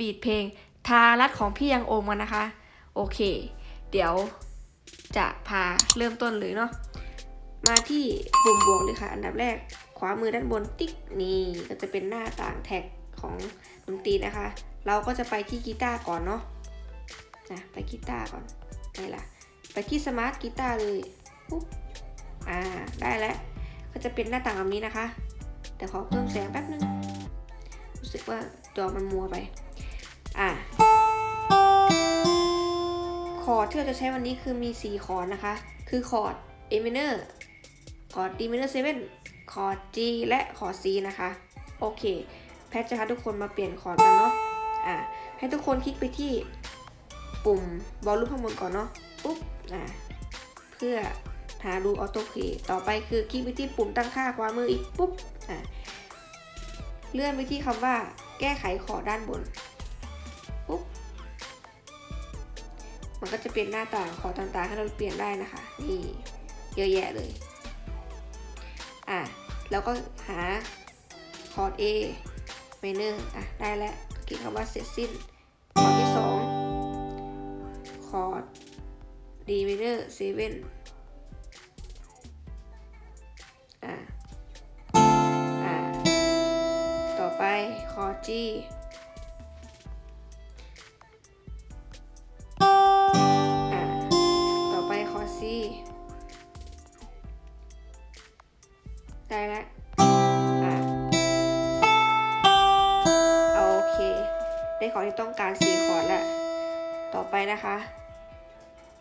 บีทเพลงทารัดของพี่ยังโอมกันนะคะ โอเค เดี๋ยวจะพาเริ่มต้นเลยเนาะมาที่ปุ่มบวกเลยค่ะ อันดับแรกขวามือด้านบนติ๊กนี่ก็จะเป็นหน้าต่างแท็กของดนตรีนะคะ เราก็จะไปที่กีตาร์ก่อนเนาะนะไปกีตาร์ก่อนไงล่ะ ไปที่สมาร์ทกีตาร์เลยปุ๊บอ่าได้แล้วก็จะเป็นหน้าต่างแบบนี้นะคะ แต่ขอเพิ่มแสงแป๊บนึงรู้สึกว่าจอมันมัวไป อะคอร์ดที่เราจะใช้วันนี้คือมี 4 คอร์ดนะคะ คือคอร์ด A minor คอร์ด D minor 7 คอร์ด G และคอร์ด C นะคะ โอเค แพทจะพาทุกคนมาเปลี่ยนคอร์ดกันเนาะ อะ ให้ทุกคนคลิกไปที่ปุ่มบอลลูนข้างบนก่อนเนาะ ปุ๊บ อะ เพื่อหาดูออโต้เพย์ต่อไปคือคลิกไปที่ปุ่มตั้งค่าขวามืออีกปุ๊บ อะ เลื่อนไปที่คำว่าแก้ไขขอร์ดด้านบน มันก็จะเป็นหน้าต่างขอต่างๆให้เราเปลี่ยนได้นะคะ นี่เยอะแยะเลย อะ แล้วก็หาคอร์ด A minor อะ ได้แล้วคลิกคำว่าเสร็จสิ้น คอร์ดที่ 2 คอร์ด D minor 7อะ อะ ต่อไปคอร์ด G ต้องการ 4 คอร์ดแล้วต่อไปนะคะ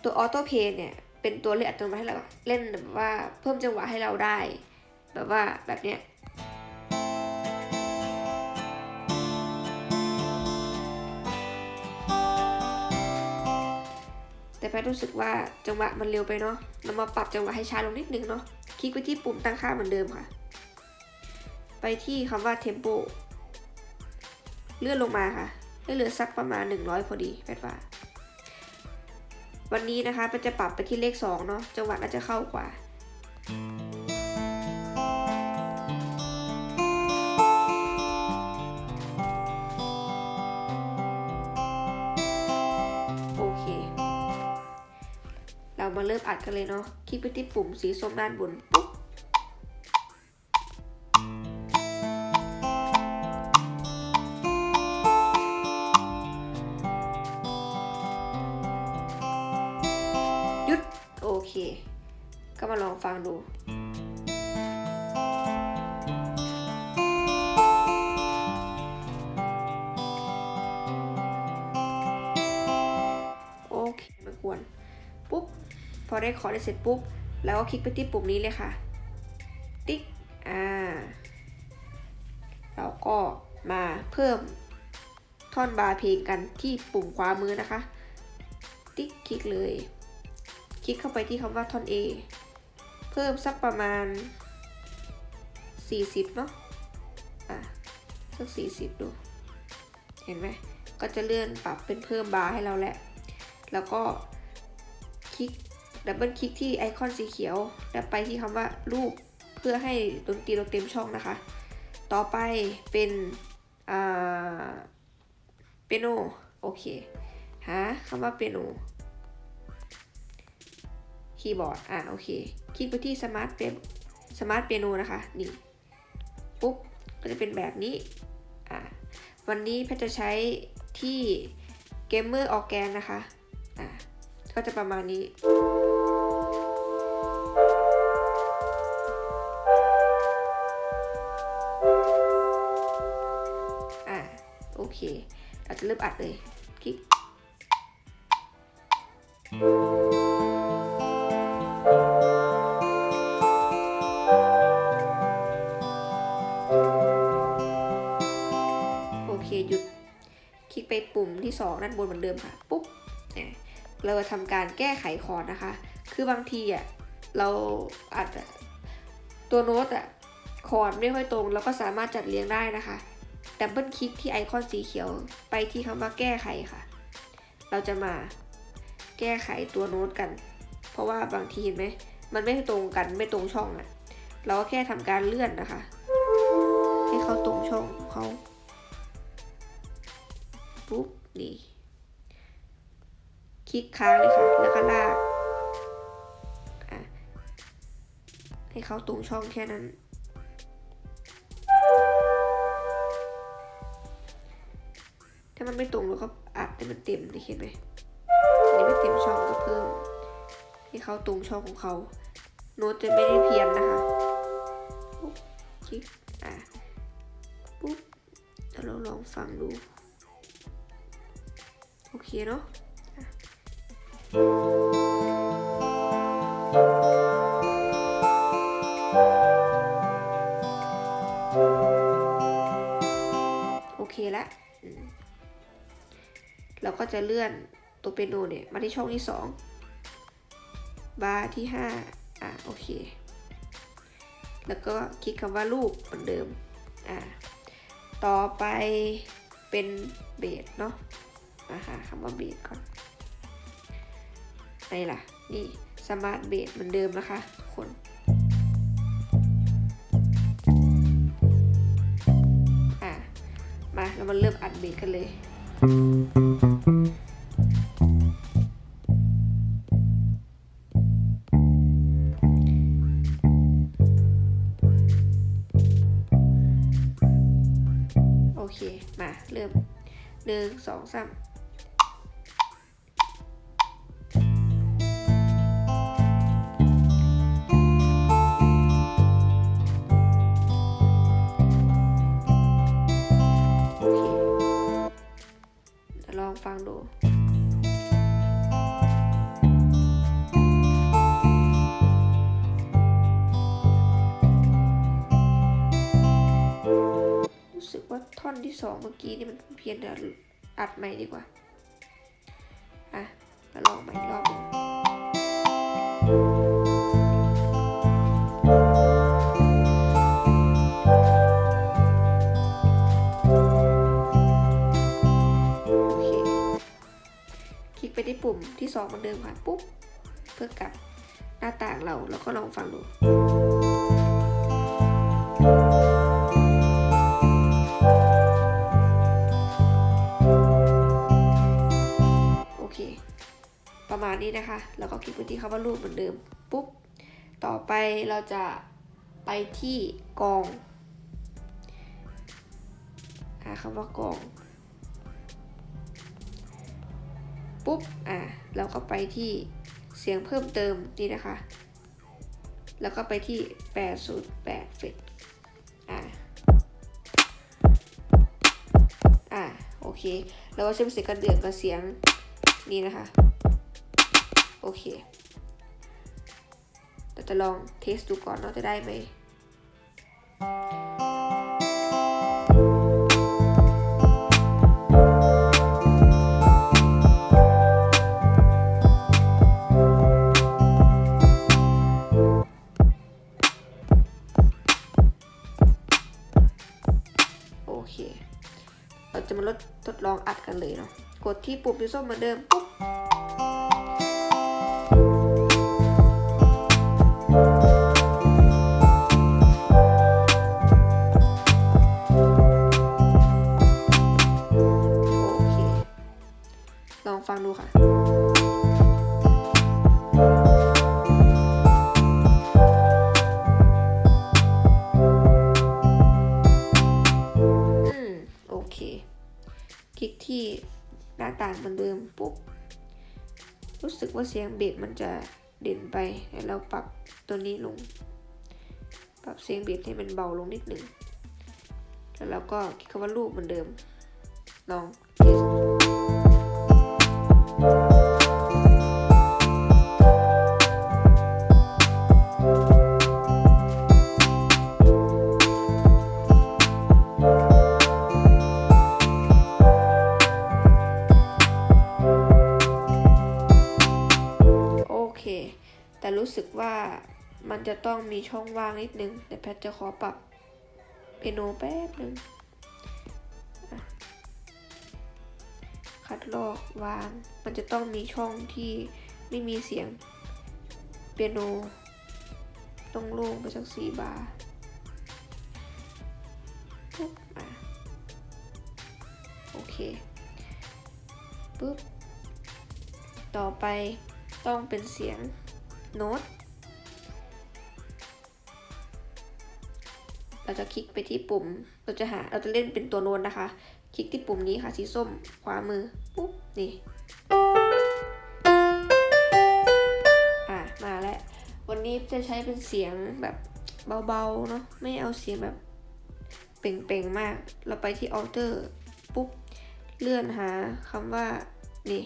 ตัวออโต้เพย์เนี่ย เป็นตัวเล่นอัตโนมัติให้เราเล่นแบบว่าเพิ่มจังหวะให้เราได้ แบบว่าแบบเนี้ยแต่แพทรู้สึกว่าจังหวะมันเร็วไปเนาะเรามาปรับจังหวะให้ช้าลงนิดนึงเนาะ คลิกไปที่ปุ่มตั้งค่าเหมือนเดิมค่ะ ไปที่คำว่า tempo เลื่อนลงมาค่ะ ให้เหลือสักประมาณ 100 พอดีแพทย์ว่า วันนี้นะคะมันจะปรับไปที่เลข 2 เนาะจังหวะน่าจะเข้ากว่าโอเคเรามาเริ่มอัดกันเลยเนาะ คลิกไปที่ปุ่มสีส้มด้านบน ได้คอได้เสร็จปุ๊บแล้วก็คลิกไปที่ปุ่มนี้เลยค่ะ ติ๊ก อ่า เราก็มาเพิ่มท่อนบาร์เพลงกันที่ปุ่มขวามือนะคะ ติ๊กคลิกเลย คลิกเข้าไปที่คำว่าท่อน A เพิ่มสักประมาณ 40 เนาะ อะ สัก 40 ดู เห็นไหม ก็จะเลื่อนปรับเป็นเพิ่มบาร์ให้เราแหละ แล้วก็ ดับเบิลคลิกที่ไอคอนสีเขียว แล้วไปที่คำว่ารูปเพื่อให้ดนตรีเราเต็มช่องนะคะ ต่อไปเป็นอ่าเปียโนโอเคหาคำว่าเปียโนคีย์บอร์ดอ่าโอเค คลิกไปที่สมาร์ทเปสมาร์ทเปียโนนะคะ นี่ ปุ๊บ ก็จะเป็นแบบนี้ อ่า วันนี้แพทย์จะใช้ที่เกมเมอร์ออแกนนะคะ อ่า ก็จะประมาณนี้ เค เราจะเริ่มอัดเลย คลิก โอเค หยุด คลิกไปปุ่มที่ 2 ด้านบนเหมือนเดิมค่ะ ปุ๊บเนี่ยเราจะทำการแก้ไขคอร์ดนะคะ คือบางทีอะ เราอาจจะตัวโน้ตอะคอร์ดไม่ค่อยตรงเราก็สามารถจัดเรียงได้นะคะ ดับเบิลคลิกที่ไอคอนสีเขียวไปที่คำว่าแก้ไขค่ะ เราจะมาแก้ไขตัวโน้ตกัน เพราะว่าบางทีเห็นไหม มันไม่ตรงกันไม่ตรงช่องอะ เราก็แค่ทำการเลื่อนนะคะ ให้เขาตรงช่องของเขาปุ๊บนี่ คลิกค้างเลยค่ะ แล้วก็ลาก ให้เขาตรงช่องแค่นั้น มันไม่ตรงเราก็อัดให้มันเต็มนี่เห็นไหมอันนี้ไม่เต็มช่องก็เพิ่มให้เขาตรงช่องของเขา โน้ตจะไม่ได้เพี้ยนนะคะปุ๊บคลิกอะปุ๊บเดี๋ยวเราลองฟังดู โอเคเนาะโอเคและอืม เราก็จะเลื่อนตัวเปียโนเนี่ยมาที่ช่องที่สองบาร์ที่ห้าอะโอเค แล้วก็คลิกคำว่ารูปเหมือนเดิม อ่าต่อไปเป็นเบสเนาะมาหาคำว่าเบสก่อนไหนล่ะ นี่สมาร์ทเบสเหมือนเดิมนะคะทุกคนอะมาเรามาเริ่มอัดเบสกันเลย โอเค มา เริ่มหนึ่งสองสาม สองเมื่อกี้นี่มันเพี้ยนเดี๋ยวอัดใหม่ดีกว่า อะ มาลองใหม่รอบหนึงโอเคคลิกไปที่ปุ่มที่สองเหมือนเดิมค่ะปุ๊บ เพื่อกลับหน้าต่างเราแล้วก็ลองฟังดู นี้นะคะ แล้วก็คลิกไปที่คำว่ารูปเหมือนเดิมปุ๊บ ต่อไปเราจะไปที่กองหาคำว่ากองปุ๊บ อะแล้วก็ไปที่เสียงเพิ่มเติมนี่นะคะ แล้วก็ไปที่ 808เฟดอะอะโอเคแล้วก็เชื่อมเสียงกระเดื่องกับเสียงนี่นะคะ โอเคเราจะลองเทสดูก่อนว่าจะได้ไหมโอเค เราจะมาลดทดลองอัดกันเลยเนาะ กดที่ปุ่มสีส้มเหมือนเดิมปุ๊บ ค่ะอืมโอเค คลิกที่หน้าต่างเหมือนเดิมปุ๊บ รู้สึกว่าเสียงเบสมันจะเด่นไปให้เราปรับตัวนี้ลง ปรับเสียงเบสให้มันเบาลงนิดหนึ่งแล้วเราก็คลิกคำว่ารูปเหมือนเดิมลองเทส แต่รู้สึกว่ามันจะต้องมีช่องว่างนิดนึงเดี๋ยวแพทจะขอปรับเปียโนแป๊บนึง คัดลอกวาง มันจะต้องมีช่องที่ไม่มีเสียงเปียโน ต้องโล่งไปสักสี่บาร์ปุ๊บอะโอเคปุ๊บ ต่อไปต้องเป็นเสียงโน้ตเราจะคลิกไปที่ปุ่ม เราจะหา เราจะเล่นเป็นตัวโน้ตนะคะ คลิกที่ปุ่มนี้ค่ะสีส้มขวามือปุ๊บนี่อะมาแล้ว วันนี้จะใช้เป็นเสียงแบบเบาๆเนาะไม่เอาเสียงแบบเป่งๆมาก เราไปที่ alter ปุ๊บเลื่อนหาคำว่านี่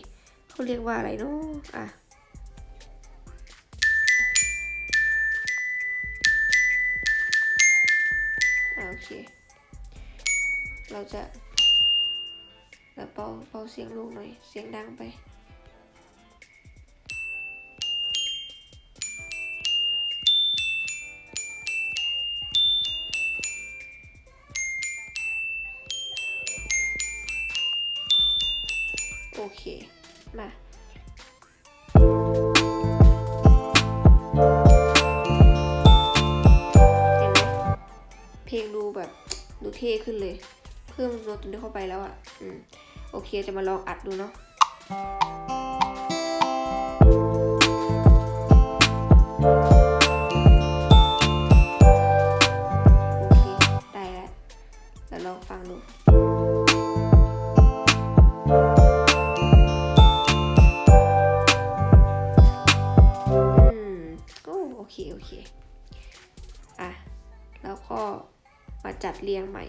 เขาเรียกว่าอะไรเนาะอะอะโอเค เราจะ เราเบาเบาเสียงลงหน่อย เสียงดังไป โอเค มา เห็นไหมเพลงดูแบบ ดูเท่ขึ้นเลย เพิ่มโน้ตตรงนี้เข้าไปแล้วอะ อืม โอเคจะมาลองอัดดูเนาะโอเคได้แล้วแล้วลองฟังดูอืมโอ้โอเค โอเค อะ แล้วก็มาจัดเรียงใหม่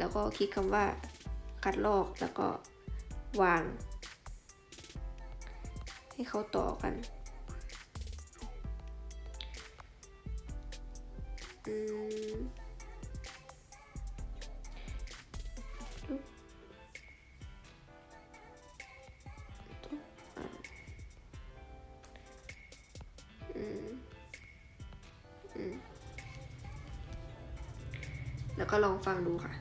แล้วก็คลิกคำว่าคัดลอกแล้วก็วาง ให้เขาต่อกันอืมปุ๊บปุ๊บอะอือแล้วก็ลองฟังดูค่ะ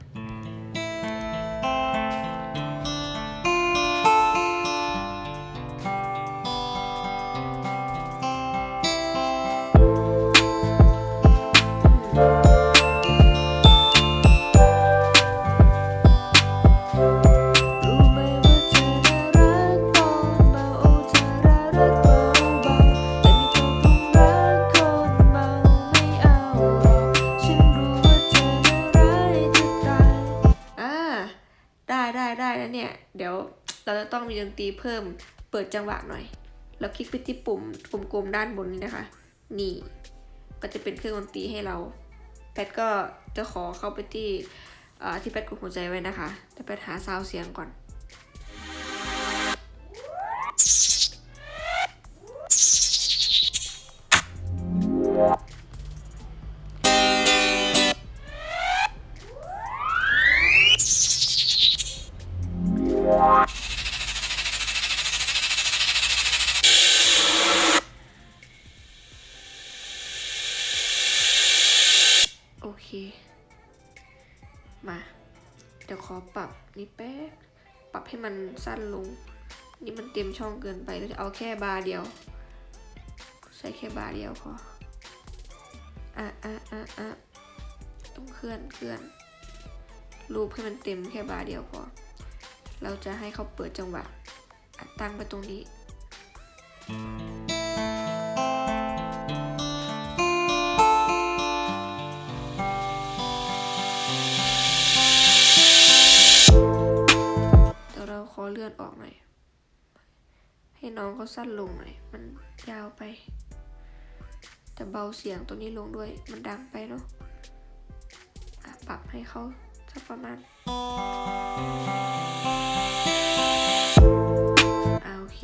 ตีเพิ่ม เปิดจังหวะหน่อย แล้วคลิกไปที่ปุ่มกลมๆด้านบนนี้นะคะ นี่ ก็จะเป็นเครื่องดนตรีให้เรา แพทก็จะขอเข้าไปที่ที่แพทกดหัวใจไว้นะคะ แต่แพทหาซาวด์เสียงก่อน ให้มันสั้นลง นี่มันเต็มช่องเกินไปเราจะเอาแค่บาร์เดียว ใส่แค่บาร์เดียวพออะอะอะอะต้องเคลื่อนเคลื่อน รูปให้มันเต็มแค่บาร์เดียวพอ เราจะให้เขาเปิดจังหวะอะตั้งไปตรงนี้ เราขออนออกหน่อย ให้น้องเขาสั้นลงหน่อย มันยาวไป แต่เบาเสียงตัวนี้ลงด้วย มันดังไปเนาะอะปรับให้เขาสักประมาณอ่าโอเค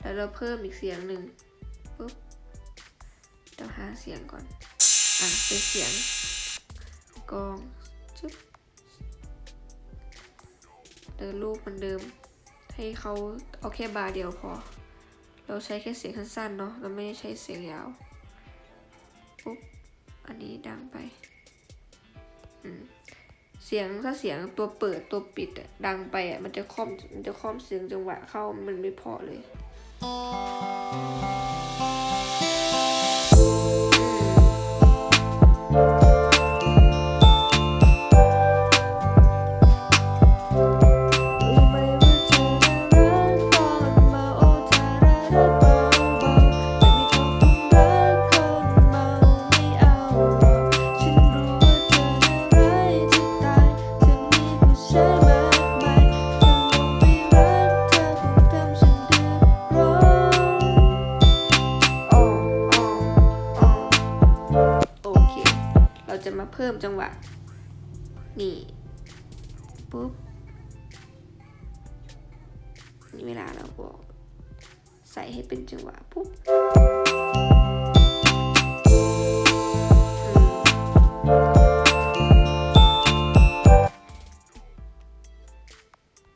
แล้วเราเพิ่มอีกเสียงหนึ่งปุ๊บเดี๋ยวหาเสียงก่อน อะเป็นเสียงกองจุ๊บ เดินรูปเหมือนเดิม ให้เขาเอาแค่บาร์เดียวพอ เราใช้แค่เสียงสั้นๆเนาะเราไม่ได้ใช้เสียงยาวปุ๊บอันนี้ดังไปเสียงถ้าเสียงตัวเปิดตัวปิดอะดังไปอะมันจะค่อมมันจะค่อมเสียงจังหวะเข้ามันไม่พอเลย มจังหวะ นี่ ปุ๊บ นี่เวลาเราบอก ใส่ให้เป็นจังหวะ ปุ๊บอืม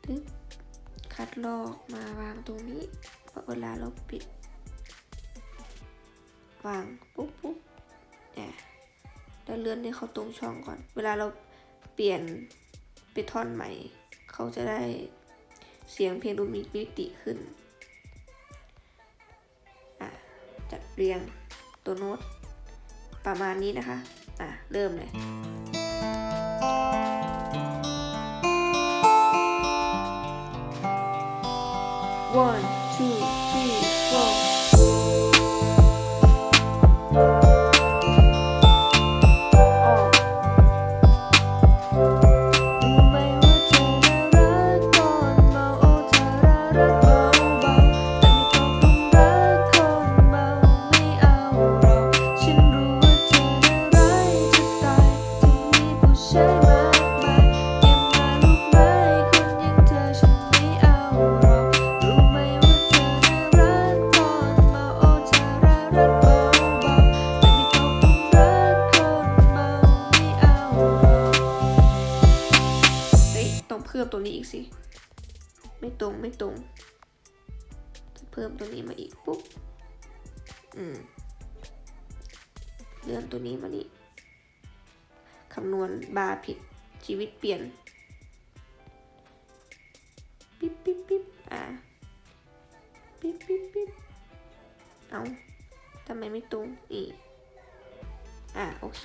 ตึ๊บคัดลอกมาวางตรงนี้เพราะเวลาเราปิด วาง ปุ๊บปุ๊บ แล้วเลื่อนให้เขาตรงช่องก่อน เวลาเราเปลี่ยนไปท่อนใหม่ เขาจะได้เสียงเพลงดูมีมิติขึ้น อะ จัดเรียงตัวโน้ตประมาณนี้นะคะ อะ เริ่มเลย one ำนวนบาร์ผิดชีวิตเปลี่ยน ปิ๊บปิ๊บปิ๊บอะ ปิ๊บปิ๊บปิ๊บเอาทำไมไม่ตรงอีอะ โอเค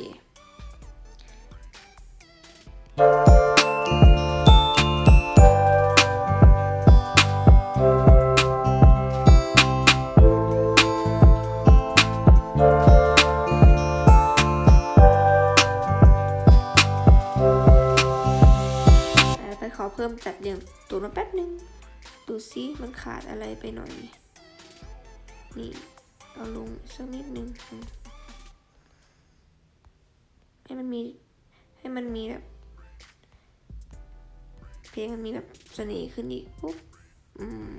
อะไรไปหน่อย นี่ เอาลงสักนิดนึง ให้มันมี ให้มันมีแบบ เพลงมันมีแบบเสน่ห์ขึ้นอีกปุ๊บ อืม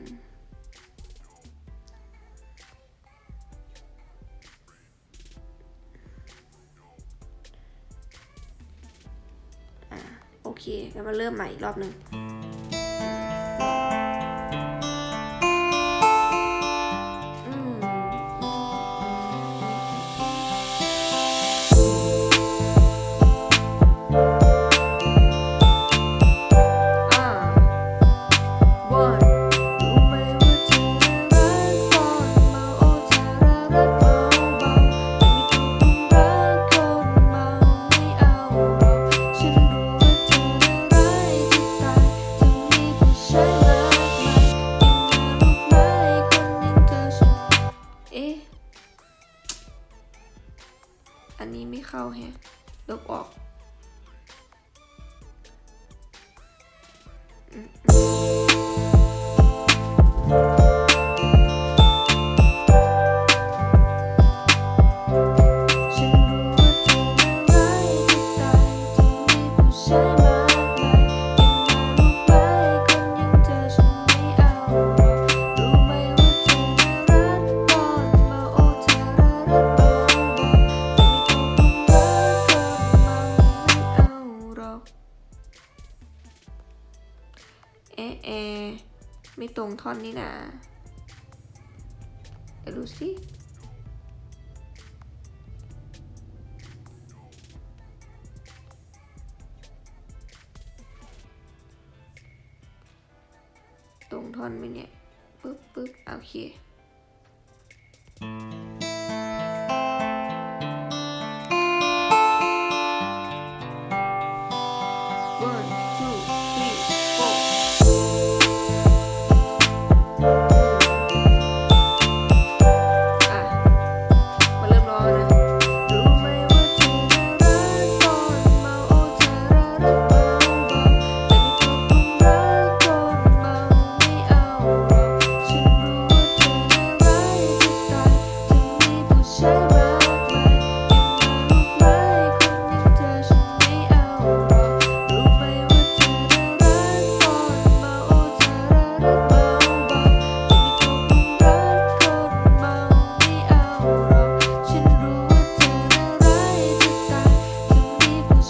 อ่าโอเคแล้วมาเริ่มใหม่อีกรอบหนึ่ง ตรงท่อนนี่นะเดี๋ยวดูสิตรงท่อนไหมเนี่ยปึ๊บปึ๊บโอเค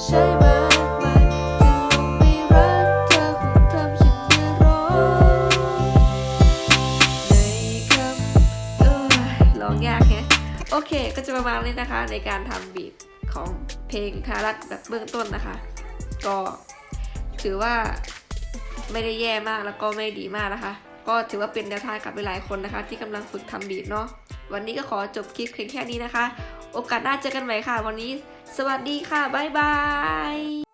โอเค ก็จะประมาณนี้นะคะในการทำบีทของเพลงคารักแบบเบื้องต้นนะคะ ก็ถือว่าไม่ได้แย่มากแล้วก็ไม่ดีมากนะคะ ก็ถือว่าเป็นแนวทางกับหลายคนนะคะ ที่กำลังฝึกทำบีทเนาะวันนี้ก็ขอจบคลิปเพียงแค่นี้นะคะ โอกาสหน้าเจอกันใหม่ค่ะ วันนี้ สวัสดีค่ะ บ๊ายบาย